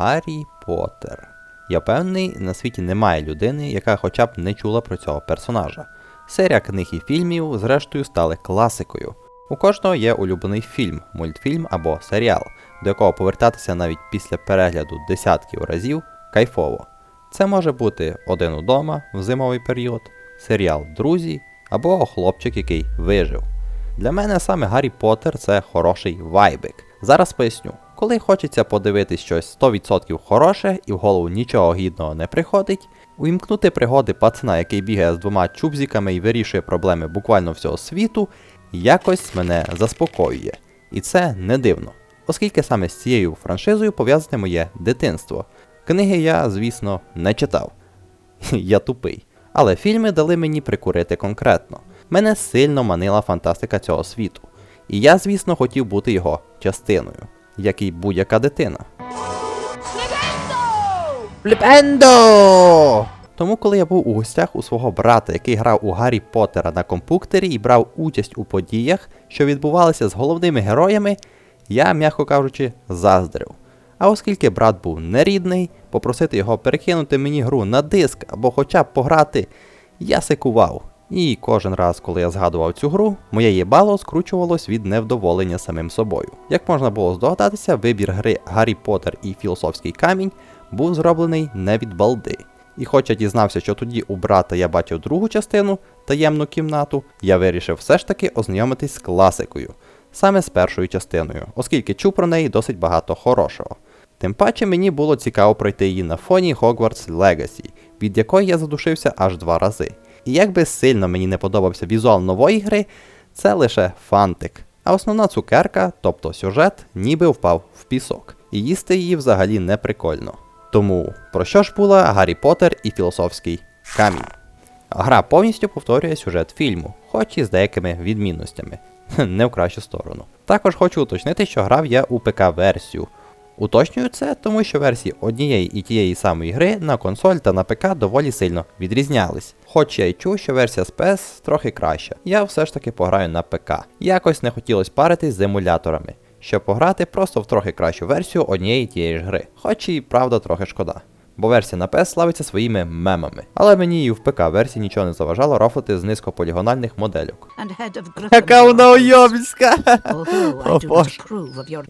Гаррі Поттер. Я впевнений, на світі немає людини, яка хоча б не чула про цього персонажа. Серія книг і фільмів, зрештою, стали класикою. У кожного є улюблений фільм, мультфільм або серіал, до якого повертатися навіть після перегляду десятків разів кайфово. Це може бути один удома в зимовий період, серіал Друзі або хлопчик, який вижив. Для мене саме Гаррі Поттер це хороший вайбик. Зараз поясню. Коли хочеться подивитись щось 100% хороше і в голову нічого гідного не приходить, увімкнути пригоди пацана, який бігає з двома чубзіками і вирішує проблеми буквально всього світу, якось мене заспокоює. І це не дивно, оскільки саме з цією франшизою пов'язане моє дитинство. Книги я, звісно, не читав. Я тупий. Але фільми дали мені прикурити конкретно. Мене сильно манила фантастика цього світу. І я, звісно, хотів бути його частиною, як і будь-яка дитина. Фліпендо! Тому, коли я був у гостях у свого брата, який грав у Гаррі Поттера на компуктері і брав участь у подіях, що відбувалися з головними героями, я, м'яко кажучи, заздрив. А оскільки брат був нерідний, попросити його перекинути мені гру на диск або хоча б пограти, я сикував. І кожен раз, коли я згадував цю гру, моє їбало скручувалось від невдоволення самим собою. Як можна було здогадатися, вибір гри Гаррі Поттер і Філософський камінь був зроблений не від балди. І хоч я дізнався, що тоді у брата я бачив другу частину таємну кімнату, я вирішив все ж таки ознайомитись з класикою, саме з першою частиною, оскільки чув про неї досить багато хорошого. Тим паче мені було цікаво пройти її на фоні Hogwarts Legacy, від якої я задушився аж два рази. І як би сильно мені не подобався візуал нової гри, це лише фантик. А основна цукерка, тобто сюжет, ніби впав в пісок, і їсти її взагалі не прикольно. Тому про що ж була Гаррі Поттер і Філософський камінь? Гра повністю повторює сюжет фільму, хоч і з деякими відмінностями, не в кращу сторону. Також хочу уточнити, що грав я у ПК-версію. Уточнюю це, тому що версії однієї і тієї самої гри на консоль та на ПК доволі сильно відрізнялись. Хоч я й чув, що версія з PS трохи краща, я все ж таки пограю на ПК. Якось не хотілося паритись з емуляторами, щоб пограти просто в трохи кращу версію однієї тієї ж гри, хоч і правда трохи шкода. Бо версія на PS славиться своїми мемами. Але мені і в ПК версії нічого не заважало рофлити з низькополігональних модельок. Яка вона уйобська!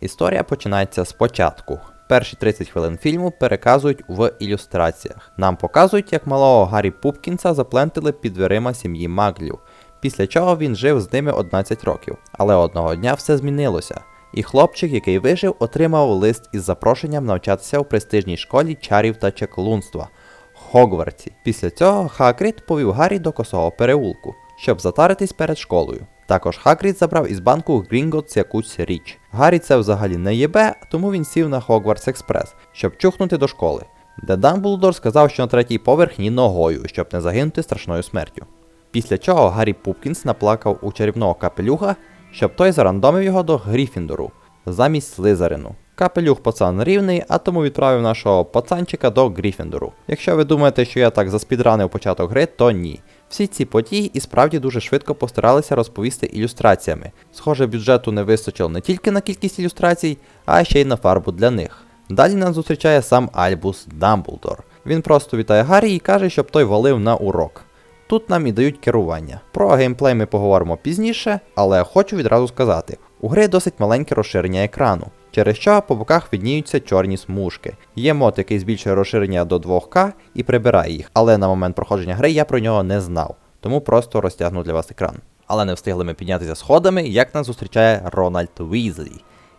Історія починається спочатку. Перші 30 хвилин фільму переказують в ілюстраціях. Нам показують, як малого Гаррі Пупкінса заплентили під дверима сім'ї Маглів, після чого він жив з ними 11 років. Але одного дня все змінилося. І хлопчик, який вижив, отримав лист із запрошенням навчатися у престижній школі чарів та чаклунства Хогвартсі. Після цього Хагрід повів Гаррі до косого переулку, щоб затаритись перед школою. Також Хагрід забрав із банку Грінготс якусь річ. Гаррі це взагалі не єбе, тому він сів на Хогвартс Експрес, щоб чухнути до школи. Де Дамблдор сказав, що на третій поверх ні ногою, щоб не загинути страшною смертю. Після чого Гаррі Пупкінс наплакав у чарівного капелюха, щоб той зарандомив його до Гріфіндору замість Слизерину. Капелюх пацан рівний, а тому відправив нашого пацанчика до Гріфіндору. Якщо ви думаєте, що я так заспідранив початок гри, то ні. Всі ці події і справді дуже швидко постаралися розповісти ілюстраціями. Схоже, бюджету не вистачило не тільки на кількість ілюстрацій, а ще й на фарбу для них. Далі нас зустрічає сам Альбус Дамблдор. Він просто вітає Гаррі і каже, щоб той валив на урок. Тут нам і дають керування. Про геймплей ми поговоримо пізніше, але хочу відразу сказати: у гри досить маленьке розширення екрану, через що по боках відніються чорні смужки. Є мод, який збільшує розширення до 2К і прибирає їх, але на момент проходження гри я про нього не знав, тому просто розтягну для вас екран. Але не встигли ми піднятися сходами, як нас зустрічає Рональд Візлі,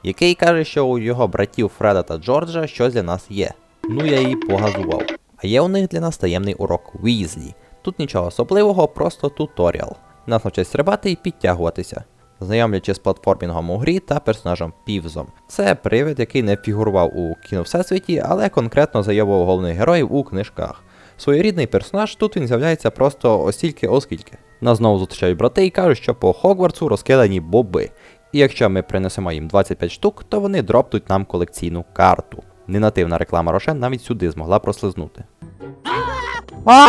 який каже, що у його братів Фреда та Джорджа щось для нас є. Ну я її погазував. А є у них для нас таємний урок Візлі. Тут нічого особливого, просто туторіал. Нас навчать стрибати і підтягуватися, знайомлячи з платформінгом у грі та персонажем Півзом. Це привид, який не фігурував у кіновсесвіті, але конкретно зайобував головних героїв у книжках. Своєрідний персонаж тут він з'являється просто остільки оскільки. Нас знову зустрічають брати і кажуть, що по Хогвартсу розкидані боби. І якщо ми принесемо їм 25 штук, то вони дроптуть нам колекційну карту. Ненативна реклама Рошен навіть сюди змогла прослизнути. А!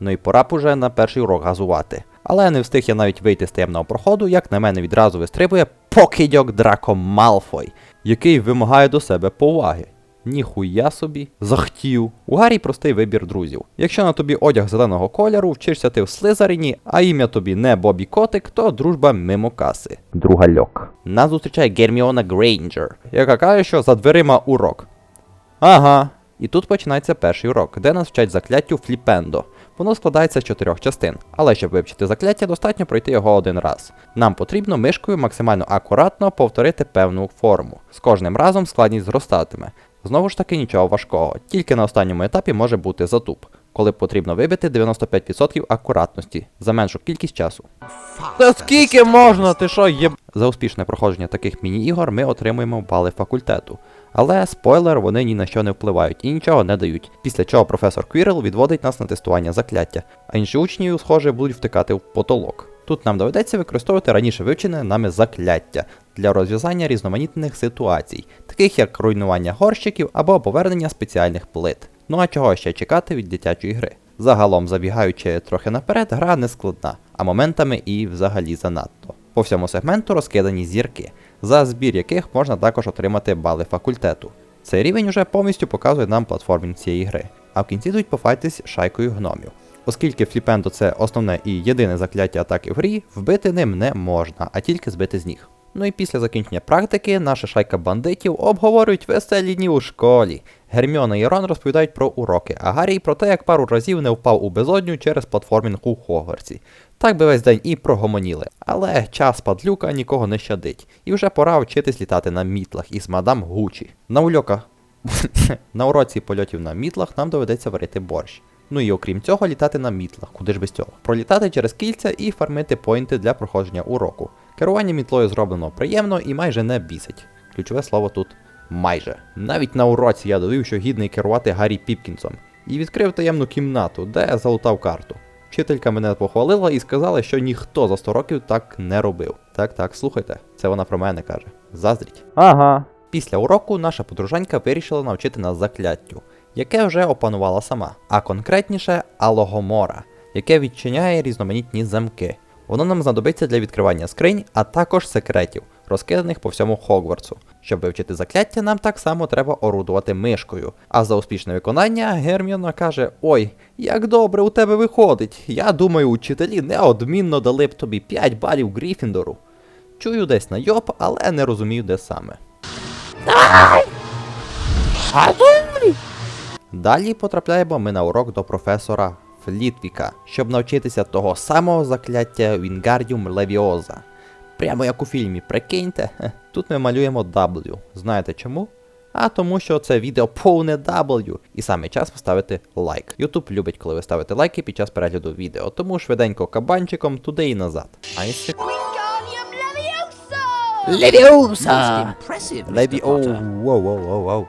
Ну і пора б уже на перший урок газувати. Але не встиг я навіть вийти з таємного проходу, як на мене відразу вистрибує покидьок Драко Малфой, який вимагає до себе поваги. Ніхуя собі. Захтів. У Гаррі простий вибір друзів. Якщо на тобі одяг зеленого кольору, вчишся ти в Слизарині, а ім'я тобі не Бобі Котик, то дружба мимо каси. Друга льок. Нас зустрічає Герміона Грейнджер, яка каже, що за дверима урок. Ага. І тут починається перший урок, де нас вчать закляттю Фліпендо. Воно складається з чотирьох частин, але щоб вивчити закляття, достатньо пройти його один раз. Нам потрібно мишкою максимально акуратно повторити певну форму. З кожним разом складність зростатиме. Знову ж таки нічого важкого, тільки на останньому етапі може бути затуп, коли потрібно вибити 95% акуратності за меншу кількість часу. Та скільки можна? Ти що є? За успішне проходження таких міні-ігор ми отримуємо бали факультету. Але спойлер, вони ні на що не впливають і нічого не дають. Після чого професор Квірл відводить нас на тестування закляття, а інші учні, схоже, будуть втикати в потолок. Тут нам доведеться використовувати раніше вивчене нами закляття для розв'язання різноманітних ситуацій, таких як руйнування горщиків або повернення спеціальних плит. Ну а чого ще чекати від дитячої гри? Загалом, забігаючи трохи наперед, гра не складна, а моментами і взагалі занадто. По всьому сегменту розкидані зірки, за збір яких можна також отримати бали факультету. Цей рівень уже повністю показує нам платформінг цієї гри, а в кінці йдуть пофайтись шайкою гномів. Оскільки Фліпендо це основне і єдине закляття атаки в грі, вбити ним не можна, а тільки збити з ніг. Ну і після закінчення практики наша шайка бандитів обговорюють веселі дні у школі. Герміона і Рон розповідають про уроки, а Гаррі про те, як пару разів не впав у безодню через платформінг у Хогвартсі. Так би весь день і прогомоніли. Але час падлюка нікого не щадить, і вже пора вчитись літати на мітлах із мадам Гучі. На на уроці польотів на мітлах нам доведеться варити борщ. Ну і окрім цього, літати на мітлах, куди ж без цього. Пролітати через кільця і фармити поінти для проходження уроку. Керування мітлою зроблено приємно і майже не бісить. Ключове слово тут майже. Навіть на уроці я довів, що гідний керувати Гаррі Піпкінсом, і відкрив таємну кімнату, де я залутав карту. Вчителька мене похвалила і сказала, що ніхто за 100 років так не робив. Так, так, слухайте, це вона про мене каже. Заздріть. Ага. Після уроку наша подружанька вирішила навчити нас закляттю, яке вже опанувала сама, а конкретніше алогомора, яке відчиняє різноманітні замки. Воно нам знадобиться для відкривання скринь, а також секретів, розкиданих по всьому Хогвартсу. Щоб вивчити закляття, нам так само треба орудувати мишкою. А за успішне виконання Герміона каже: Ой, як добре у тебе виходить. Я думаю, учителі неодмінно дали б тобі 5 балів Гріфіндору. Чую десь на йоп, але не розумію, де саме. Далі потрапляємо ми на урок до професора Флітвіка, щоб навчитися того самого закляття Вінгардіум Левіоза. Прямо як у фільмі, прикиньте, тут ми малюємо W. Знаєте чому? А тому що це відео повне W. І саме час поставити лайк. Ютуб любить, коли ви ставите лайки під час перегляду відео, тому швиденько кабанчиком туди і назад. А Wingardium Леві оу, Potter. воу, воу, воу, воу.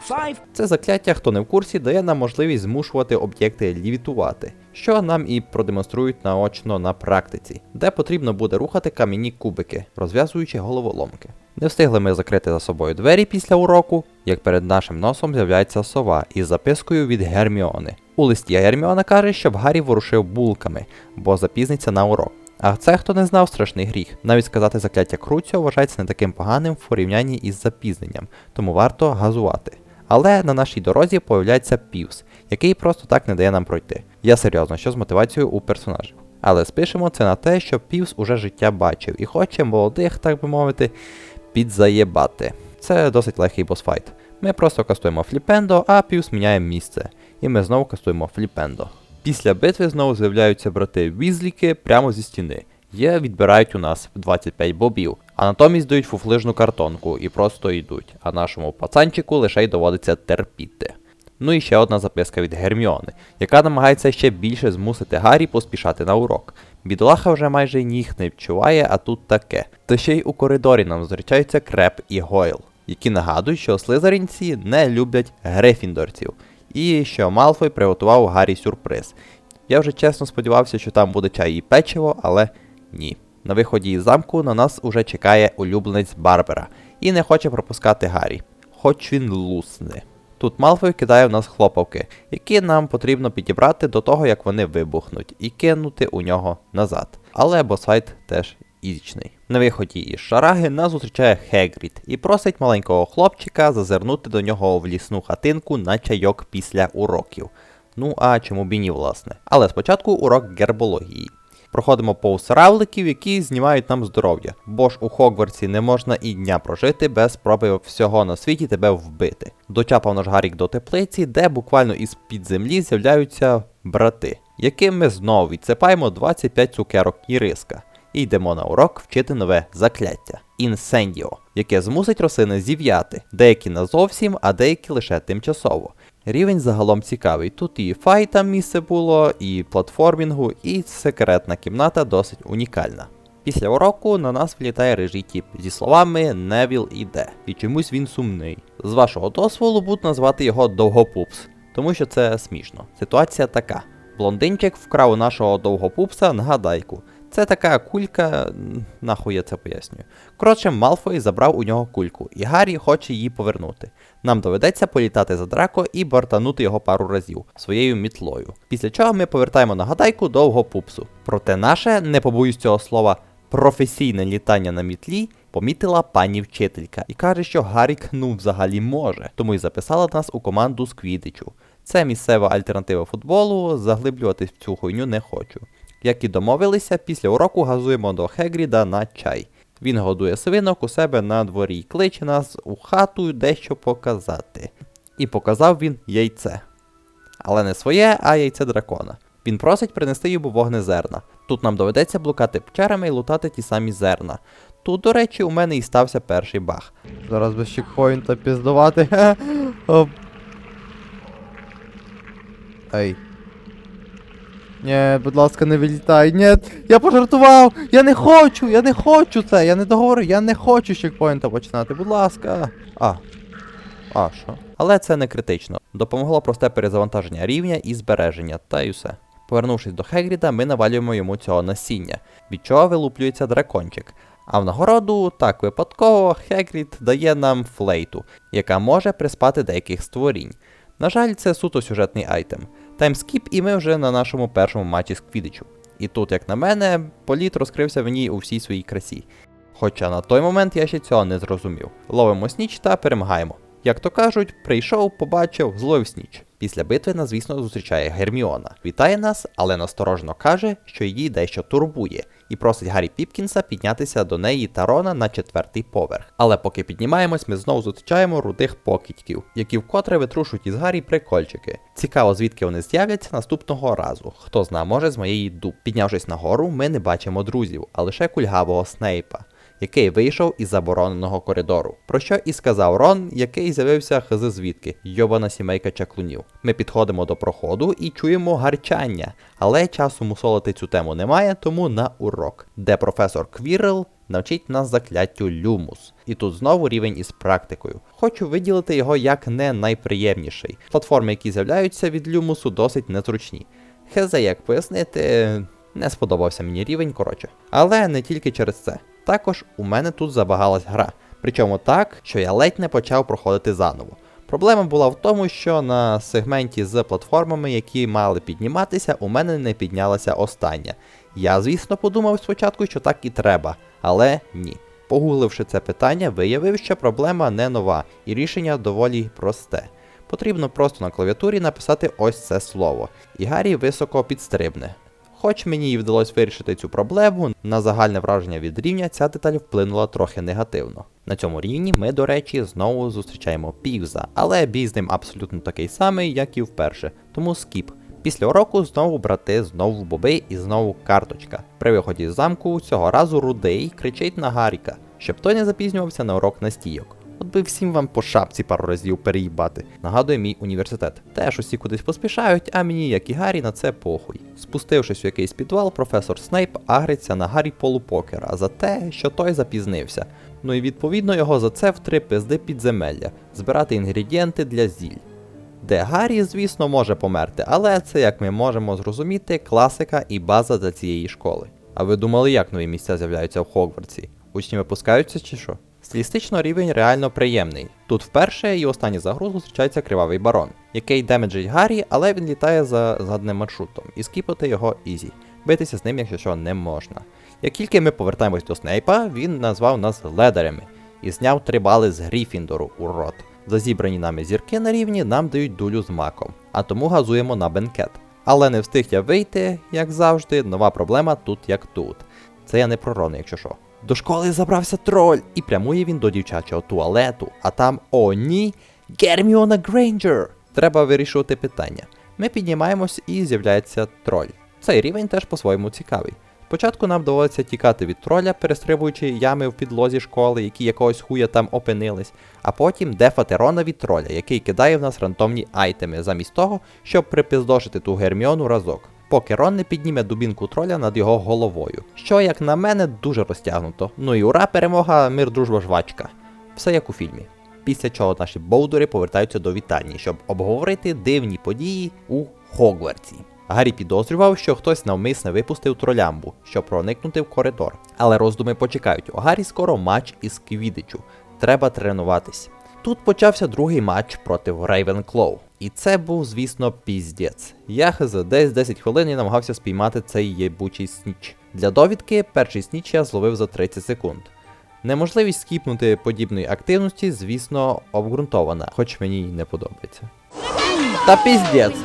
Це закляття, хто не в курсі, дає нам можливість змушувати об'єкти лівітувати, що нам і продемонструють наочно на практиці, де потрібно буде рухати кам'яні кубики, розв'язуючи головоломки. Не встигли ми закрити за собою двері після уроку, як перед нашим носом з'являється сова із запискою від Герміони. У листі Герміона каже, щоб Гаррі ворушив булками, бо запізниться на урок. А це, хто не знав, страшний гріх. Навіть сказати закляття Круціо вважається не таким поганим в порівнянні із запізненням, тому варто газувати. Але на нашій дорозі появляється півс, який просто так не дає нам пройти. Я серйозно, що з мотивацією у персонажів. Але спишемо це на те, що півс уже життя бачив і хоче молодих, так би мовити, підзаєбати. Це досить легкий босфайт. Ми просто кастуємо фліпендо, а півс міняє місце. І ми знову кастуємо фліпендо. Після битви знову з'являються брати Візліки прямо зі стіни. Є відбирають у нас 25 бобів, а натомість дають фуфлижну картонку і просто йдуть, а нашому пацанчику лише й доводиться терпіти. Ну і ще одна записка від Герміони, яка намагається ще більше змусити Гаррі поспішати на урок. Бідолаха вже майже ніг не відчуває, а тут таке. Та ще й у коридорі нам зустрічаються Креп і Гойл, які нагадують, що слизарінці не люблять грифіндорців, і що Малфой приготував Гаррі сюрприз. Я вже чесно сподівався, що там буде чай і печиво, але ні. На виході із замку на нас уже чекає улюбленець Барбера і не хоче пропускати Гаррі, хоч він лусне. Тут Малфой кидає в нас хлопавки, які нам потрібно підібрати до того, як вони вибухнуть, і кинути у нього назад. Але босфайт теж ізічний. На виході із шараги нас зустрічає Хегрід і просить маленького хлопчика зазирнути до нього в лісну хатинку на чайок після уроків. Ну а чому б і ні, власне. Але спочатку урок гербології. Проходимо повз равликів, які знімають нам здоров'я, бо ж у Хогвартсі не можна і дня прожити без спроби всього на світі тебе вбити. Дочапав наш Гарік до теплиці, де буквально із під землі з'являються брати, яким ми знову відсипаємо 25 цукерок і риска. І йдемо на урок вчити нове закляття інсендіо, яке змусить рослини зів'яти, деякі назовсім, а деякі лише тимчасово. Рівень загалом цікавий. Тут і файтам місце було, і платформінгу, і секретна кімната досить унікальна. Після уроку на нас влітає рижий тіп зі словами Невіл іде, і чомусь він сумний. З вашого дозволу буду назвати його Довгопупс, тому що це смішно. Ситуація така: блондинчик вкрав у нашого довгопупса нагадайку. Це така кулька, нахуй я це пояснюю. Коротше, Малфой забрав у нього кульку, і Гаррі хоче її повернути. Нам доведеться політати за Драко і бортанути його пару разів своєю мітлою. Після чого ми повертаємо нагадайку довго пупсу. Проте наше, не побоюсь цього слова, професійне літання на мітлі помітила пані вчителька і каже, що Гаррік ну взагалі може, тому й записала нас у команду з Квідичу. Це місцева альтернатива футболу, заглиблюватись в цю хуйню не хочу. Як і домовилися, після уроку газуємо до Хегріда на чай. Він годує свинок у себе на дворі і кличе нас у хату дещо показати. І показав він яйце. Але не своє, а яйце дракона. Він просить принести йому вогнезерна. Тут нам доведеться блукати печерами і лутати ті самі зерна. Тут, до речі, у мене і стався перший баг. Зараз без чекпоінта піздувати. Ей. Ні, будь ласка, не вилітай. Ні, я пожартував! Я не хочу! Я не хочу це! Я не договорив, я не хочу з чекпоінта починати, будь ласка. А. А, що? Але це не критично. Допомогло просте перезавантаження рівня і збереження, та й усе. Повернувшись до Хегріда, ми навалюємо йому цього насіння, від чого вилуплюється дракончик. А в нагороду, так випадково, Хегрід дає нам флейту, яка може приспати деяких створінь. На жаль, це суто сюжетний айтем. Таймскіп, і ми вже на нашому першому матчі з Квідичу. І тут, як на мене, політ розкрився в ній у всій своїй красі. Хоча на той момент я ще цього не зрозумів. Ловимо сніч та перемагаємо. Як то кажуть, прийшов, побачив, зловив сніч. Після битви нас, звісно, зустрічає Герміона. Вітає нас, але насторожно каже, що її дещо турбує, і просить Гаррі Піпкінса піднятися до неї та Рона на четвертий поверх. Але поки піднімаємось, ми знову зустрічаємо рудих покидьків, які вкотре витрушують із Гаррі прикольчики. Цікаво, звідки вони з'являться наступного разу. Хто зна, може з моєї дуб. Піднявшись нагору, ми не бачимо друзів, а лише кульгавого Снейпа який вийшов із забороненого коридору. Про що і сказав Рон, який з'явився хз звідки, йобана сімейка чаклунів. Ми підходимо до проходу і чуємо гарчання, але часу мусолити цю тему немає, тому на урок, де професор Квірл навчить нас закляттю люмус. І тут знову рівень із практикою. Хочу виділити його як не найприємніший. Платформи, які з'являються від люмусу, досить незручні. Хз, як пояснити, не сподобався мені рівень, коротше. Але не тільки через це. Також у мене тут забагалась гра, причому так, що я ледь не почав проходити заново. Проблема була в тому, що на сегменті з платформами, які мали підніматися, у мене не піднялася остання. Я, звісно, подумав спочатку, що так і треба, але ні. Погугливши це питання, виявив, що проблема не нова, і рішення доволі просте. Потрібно просто на клавіатурі написати ось це слово, і Гаррі високо підстрибне. Хоч мені і вдалося вирішити цю проблему, на загальне враження від рівня ця деталь вплинула трохи негативно. На цьому рівні ми, до речі, знову зустрічаємо Півза, але бій з ним абсолютно такий самий, як і вперше, тому скіп. Після уроку знову брати, знову боби і знову карточка. При виході з замку цього разу рудий кричить на Гаріка, щоб той не запізнювався на урок настійок. От би всім вам по шапці пару разів переїбати. Нагадує мій університет. Теж усі кудись поспішають, а мені, як і Гаррі, на це похуй. Спустившись у якийсь підвал, професор Снейп агриться на Гаррі полупокера за те, що той запізнився. Ну і відповідно його за це в три пизди підземелля, збирати інгредієнти для зіль. Де Гаррі, звісно, може померти, але це, як ми можемо зрозуміти, класика і база для цієї школи. А ви думали, як нові місця з'являються в Хогвартсі? Учні випускаються чи що? Стилістично рівень реально приємний. Тут вперше і останній загруз зустрічається кривавий барон, який демеджить Гаррі, але він літає за згаданим маршрутом, і скіпати його ізі. Битися з ним, якщо що, не можна. Як тільки ми повертаємось до Снейпа, він назвав нас ледарями і зняв 3 бали з Гріфіндору у рот. За зібрані нами зірки на рівні нам дають дулю з маком, а тому газуємо на бенкет. Але не встиг я вийти, як завжди, нова проблема тут як тут. Це я не про Рона, якщо що. До школи забрався троль, і прямує він до дівчачого туалету, а там о ні, Герміона Грейнджер. Треба вирішувати питання. Ми піднімаємось і з'являється троль. Цей рівень теж по-своєму цікавий. Спочатку нам доводиться тікати від троля, перестрибуючи ями в підлозі школи, які якогось хуя там опинились, а потім дефати Рона від троля, який кидає в нас рандомні айтеми, замість того, щоб припиздошити ту Герміону разок. Поки Рон не підніме дубінку троля над його головою. Що, як на мене, дуже розтягнуто. Ну і ура, перемога, мир, дружба, жвачка. Все як у фільмі. Після чого наші боудери повертаються до вітальні, щоб обговорити дивні події у Хогвартсі. Гаррі підозрював, що хтось навмисне випустив тролямбу, щоб проникнути в коридор. Але роздуми почекають. У Гаррі скоро матч із Квідичу. Треба тренуватись. Тут почався другий матч проти Рейвенклоу. І це був, звісно, піздець. Я хз десь 10 хвилин і намагався спіймати цей єбучий сніч. Для довідки, перший сніч я зловив за 30 секунд. Неможливість скіпнути подібної активності, звісно, обґрунтована, хоч мені й не подобається. Та піздець!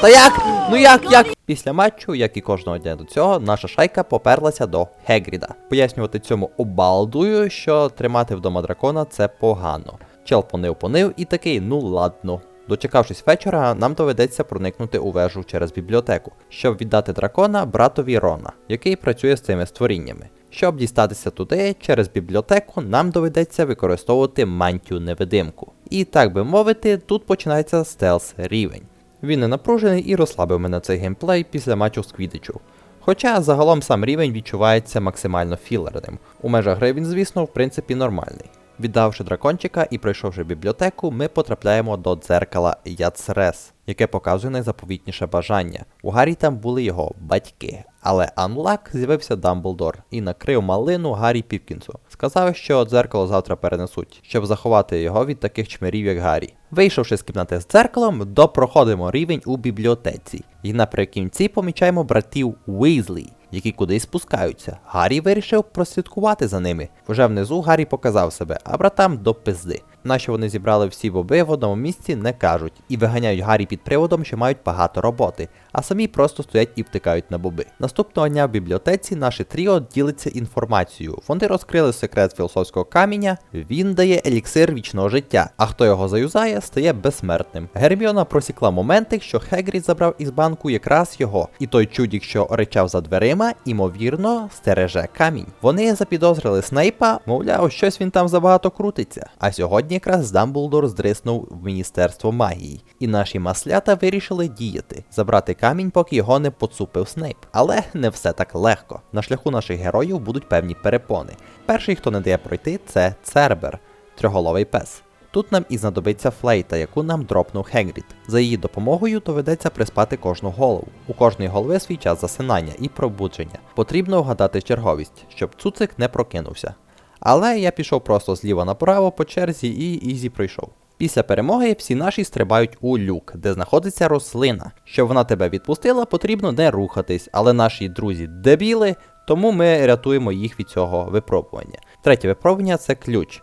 Та як? Ну як, як? Після матчу, як і кожного дня до цього, наша шайка поперлася до Хегріда. Пояснювати цьому обалдую, що тримати вдома дракона це погано. Чел понив понив і такий, ну ладно. Дочекавшись вечора, нам доведеться проникнути у вежу через бібліотеку, щоб віддати дракона братові Рона, який працює з цими створіннями. Щоб дістатися туди, через бібліотеку нам доведеться використовувати мантію невидимку. І так би мовити, тут починається стелс рівень. Він не напружений і розслабив мене цей геймплей після матчу з Квідичу. Хоча загалом сам рівень відчувається максимально філерним. У межах гри він, звісно, в принципі нормальний. Віддавши дракончика і пройшовши бібліотеку, ми потрапляємо до дзеркала Яцрес, яке показує найзаповітніше бажання. У Гаррі там були його батьки. Але Анлак з'явився Дамблдор і накрив малину Гаррі Піпкінсу. Сказав, що дзеркало завтра перенесуть, щоб заховати його від таких чмирів, як Гаррі. Вийшовши з кімнати з дзеркалом, допроходимо рівень у бібліотеці. І наприкінці помічаємо братів Уізлі, які кудись спускаються. Гаррі вирішив прослідкувати за ними. Вже внизу Гаррі показав себе, а братам до пизди. Наші вони зібрали всі боби в одному місці, не кажуть, і виганяють Гаррі під приводом, що мають багато роботи, а самі просто стоять і втикають на боби. Наступного дня в бібліотеці наше тріо ділиться інформацією. Вони розкрили секрет філософського каменя, він дає еліксир вічного життя, а хто його заюзає, стає безсмертним. Герміона просікла моментик, що Хегрід забрав із банку якраз його, і той чудік, що речав за дверима, імовірно, стереже камінь. Вони запідозрили Снейпа, мовляв, щось він там забагато крутиться. А сьогодні якраз Дамблдор здриснув в Міністерство магії, і наші маслята вирішили діяти, забрати камінь, поки його не поцупив Снейп. Але не все так легко. На шляху наших героїв будуть певні перепони. Перший, хто не дає пройти, це Цербер, трьоголовий пес. Тут нам і знадобиться флейта, яку нам дропнув Хегрід. За її допомогою доведеться приспати кожну голову. У кожної голови свій час засинання і пробудження. Потрібно вгадати черговість, щоб цуцик не прокинувся. Але я пішов просто зліва направо по черзі і ізі пройшов. Після перемоги всі наші стрибають у люк, де знаходиться рослина. Щоб вона тебе відпустила, потрібно не рухатись, але наші друзі дебіли, тому ми рятуємо їх від цього випробування. Третє випробування це ключ.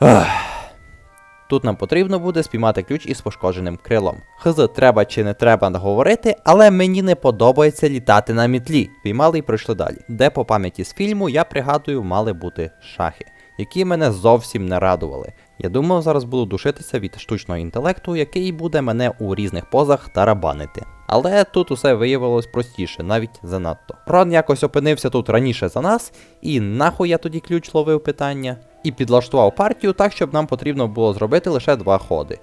Ах. Тут нам потрібно буде спіймати ключ із пошкодженим крилом. Хз, треба чи не треба говорити, але мені не подобається літати на мітлі. Піймали і пройшли далі. Де по пам'яті з фільму, я пригадую, мали бути шахи, які мене зовсім не радували. Я думав, зараз буду душитися від штучного інтелекту, який буде мене у різних позах тарабанити. Але тут усе виявилось простіше, навіть занадто. Рон якось опинився тут раніше за нас, і нахуй я тоді ключ ловив питання, і підлаштував партію так, щоб нам потрібно було зробити лише два ходи.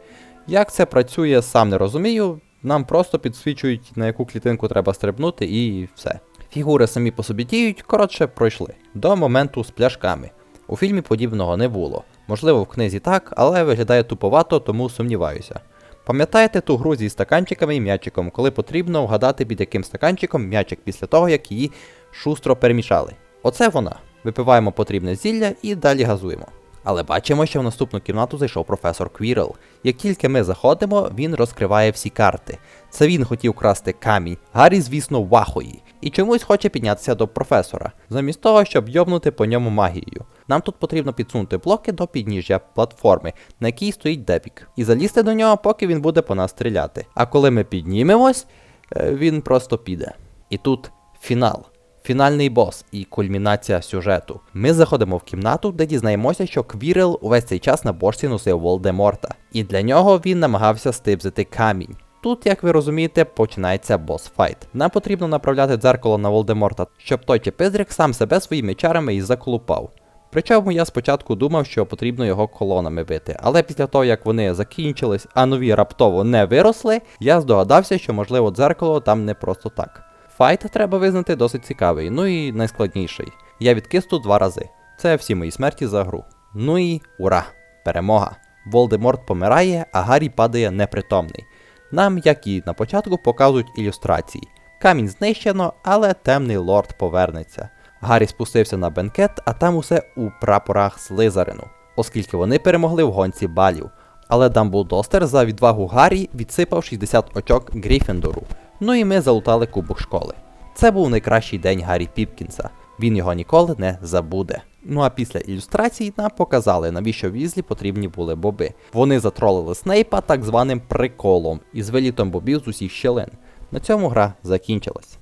Як це працює, сам не розумію. Нам просто підсвічують, на яку клітинку треба стрибнути, і все. Фігури самі по собі діють, коротше, пройшли. До моменту з пляшками. У фільмі подібного не було. Можливо, в книзі так, але виглядає туповато, тому сумніваюся. Пам'ятаєте ту гру зі стаканчиками і м'ячиком, коли потрібно вгадати під яким стаканчиком м'ячик після того, як її шустро перемішали? Оце вона. Випиваємо потрібне зілля і далі газуємо. Але бачимо, що в наступну кімнату зайшов професор Квірл. Як тільки ми заходимо, він розкриває всі карти. Це він хотів красти камінь. Гаррі, звісно, вахої. І чомусь хоче піднятися до професора, замість того, щоб йобнути по ньому магією. Нам тут потрібно підсунути блоки до підніжжя платформи, на якій стоїть Депік, і залізти до нього, поки він буде по нас стріляти. А коли ми піднімемось, е, він просто піде. І тут фінал. Фінальний бос і кульмінація сюжету. Ми заходимо в кімнату, де дізнаємося, що Квірел увесь цей час на бошці носив Волдеморта, і для нього він намагався стибзити камінь. Тут, як ви розумієте, починається бос-файт. Нам потрібно направляти дзеркало на Волдеморта, щоб той чепизрик сам себе своїми чарами і заколупав. Причому я спочатку думав, що потрібно його колонами бити, але після того, як вони закінчились, а нові раптово не виросли, я здогадався, що можливо дзеркало там не просто так. Файт треба визнати досить цікавий, ну і найскладніший. Я відкис тут два рази. Це всі мої смерті за гру. Ну і ура! Перемога! Волдеморт помирає, а Гаррі падає непритомний. Нам, як і на початку, показують ілюстрації. Камінь знищено, але темний лорд повернеться. Гаррі спустився на бенкет, а там усе у прапорах Слизарину, оскільки вони перемогли в гонці балів. Але Дамблдостер за відвагу Гаррі відсипав 60 очок Гріфіндору. Ну і ми залутали кубок школи. Це був найкращий день Гаррі Піпкінса. Він його ніколи не забуде. Ну а після ілюстрацій нам показали, навіщо візлі потрібні були боби. Вони затролили Снейпа так званим приколом із вилітом бобів з усіх щелин. На цьому гра закінчилась.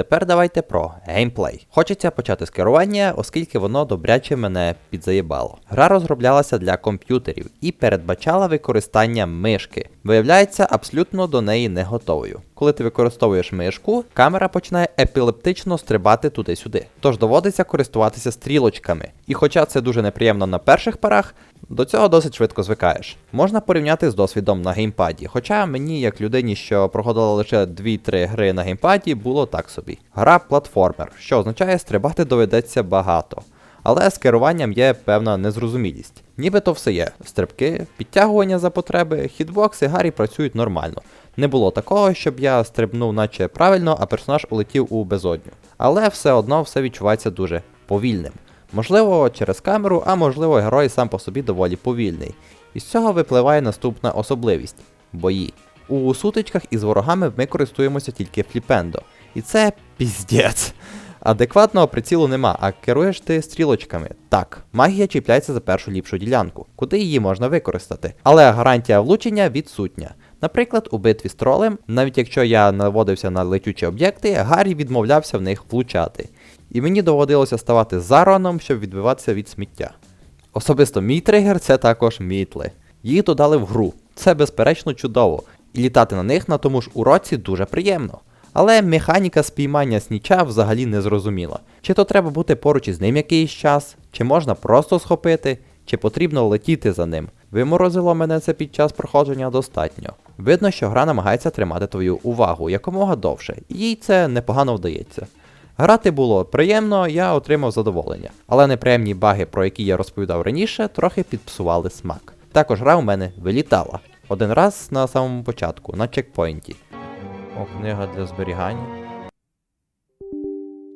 Тепер давайте про геймплей. Хочеться почати з керування, оскільки воно добряче мене підзаєбало. Гра розроблялася для комп'ютерів і передбачала використання мишки. Виявляється, абсолютно до неї не готовою. Коли ти використовуєш мишку, камера починає епілептично стрибати туди-сюди. Тож доводиться користуватися стрілочками. І хоча це дуже неприємно на перших парах, до цього досить швидко звикаєш. Можна порівняти з досвідом на геймпаді, хоча мені, як людині, що проходила лише 2-3 гри на геймпаді, було так собі. Гра платформер, що означає стрибати доведеться багато. Але з керуванням є певна незрозумілість. Нібито все є: стрибки, підтягування за потреби, хітбокси Гаррі працюють нормально. Не було такого, щоб я стрибнув наче правильно, а персонаж улетів у безодню. Але все одно все відчувається дуже повільним. Можливо, через камеру, а можливо, герой сам по собі доволі повільний. Із цього випливає наступна особливість бої. У сутичках із ворогами ми користуємося тільки фліпендо. І це піздець. Адекватного прицілу нема, а керуєш ти стрілочками. Так, магія чіпляється за першу ліпшу ділянку, куди її можна використати. Але гарантія влучення відсутня. Наприклад, у битві з тролем, навіть якщо я наводився на летючі об'єкти, Гаррі відмовлявся в них влучати. І мені доводилося ставати за Роном, щоб відбиватися від сміття. Особисто мій тригер це також мітли. Їх додали в гру. Це безперечно чудово, і літати на них на тому ж уроці дуже приємно. Але механіка спіймання сніча взагалі не зрозуміла. Чи то треба бути поруч із ним якийсь час, чи можна просто схопити, чи потрібно летіти за ним. Виморозило мене це під час проходження достатньо. Видно, що гра намагається тримати твою увагу якомога довше, їй це непогано вдається. Грати було приємно, я отримав задоволення, але неприємні баги, про які я розповідав раніше, трохи підпсували смак. Також гра у мене вилітала. Один раз на самому початку, на чекпоінті. О, книга для зберігання.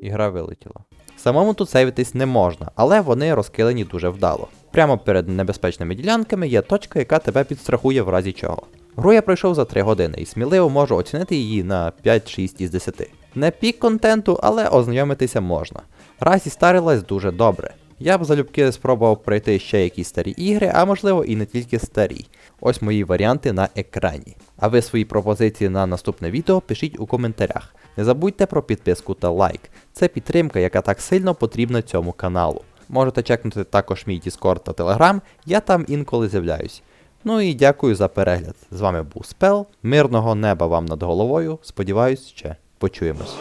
І гра вилетіла. Самому тут сейвитись не можна, але вони розкилені дуже вдало. Прямо перед небезпечними ділянками є точка, яка тебе підстрахує в разі чого. Гру я пройшов за 3 години і сміливо можу оцінити її на 5-6 із 10. Не пік контенту, але ознайомитися можна. Гра зістарилась дуже добре. Я б залюбки спробував пройти ще якісь старі ігри, а можливо і не тільки старі. Ось мої варіанти на екрані. А ви свої пропозиції на наступне відео пишіть у коментарях. Не забудьте про підписку та лайк. Це підтримка, яка так сильно потрібна цьому каналу. Можете чекнути також мій Discord та Telegram, я там інколи з'являюсь. Ну і дякую за перегляд. З вами був Спел. Мирного неба вам над головою. Сподіваюсь, ще Почуємось.